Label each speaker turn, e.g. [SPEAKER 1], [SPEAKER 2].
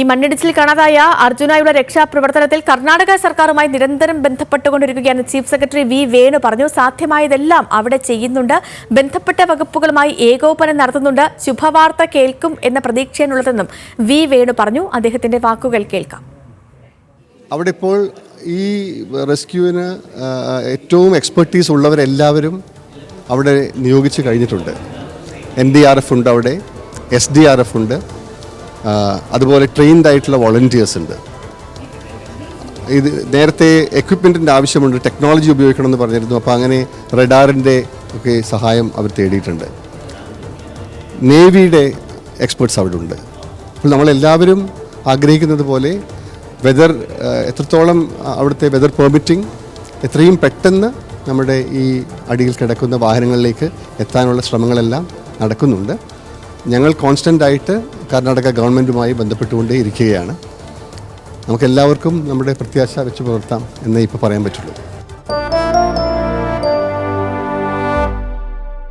[SPEAKER 1] ഈ മണ്ണിടിച്ചിൽ കാണാതായ അർജുനായുടെ രക്ഷാപ്രവർത്തനത്തിൽ കർണാടക സർക്കാരുമായി നിരന്തരം ബന്ധപ്പെട്ടുകൊണ്ടിരിക്കുകയാണ്. ചീഫ് സെക്രട്ടറി വി വേണു പറഞ്ഞു സാധ്യമായതെല്ലാം അവിടെ ചെയ്യുന്നുണ്ട്. ബന്ധപ്പെട്ട വകുപ്പുകളുമായി ഏകോപനം നടത്തുന്നുണ്ട്. ശുഭവാർത്ത കേൾക്കും എന്ന പ്രതീക്ഷയാണുള്ളതെന്നും വി വേണു പറഞ്ഞു. അദ്ദേഹത്തിന്റെ വാക്കുകൾ കേൾക്കാം.
[SPEAKER 2] അവിടെ ഇപ്പോൾ ഈ റെസ്ക്യൂവിന് ഏറ്റവും എക്സ്പെർട്ടീസ് ഉള്ളവരെല്ലാവരും അവിടെ നിയോഗിച്ചു കഴിഞ്ഞിട്ടുണ്ട്. എൻ ഡി ആർ എഫ് ഉണ്ട് അവിടെ എസ് ഡി ആർ എഫ് ഉണ്ട്. അതുപോലെ ട്രെയിൻഡ് ആയിട്ടുള്ള വോളണ്ടിയേഴ്സ് ഉണ്ട്. ഇത് നേരത്തെ എക്വിപ്മെന്റിന്റെ ആവശ്യമുണ്ട് ടെക്നോളജി ഉപയോഗിക്കണം എന്ന് പറഞ്ഞിരുന്നു. അപ്പോൾ അങ്ങനെ റഡാറിന്റെ ഒക്കെ സഹായം അവർ തേടിയിട്ടുണ്ട്. നേവിയുടെ എക്സ്പേർട്സ് അവിടെ ഉണ്ട്. അപ്പോൾ നമ്മളെല്ലാവരും ആഗ്രഹിക്കുന്നത് പോലെ വെതർ എത്രത്തോളം അവിടുത്തെ വെതർ പെർമിറ്റിംഗ് എത്രയും പെട്ടെന്ന് നമ്മുടെ ഈ അടിയിൽ കിടക്കുന്ന വാഹനങ്ങളിലേക്ക് എത്താനുള്ള ശ്രമങ്ങളെല്ലാം നടക്കുന്നുണ്ട്. ഞങ്ങൾ കോൺസ്റ്റന്റ് ആയിട്ട് കർണാടക ഗവൺമെന്റുമായി ബന്ധപ്പെട്ടുകൊണ്ടേ ഇരിക്കുകയാണ്. നമുക്കെല്ലാവർക്കും നമ്മുടെ പ്രത്യാശ വെച്ച് പുലർത്താം എന്നേ ഇപ്പോൾ പറയാൻ പറ്റുള്ളൂ.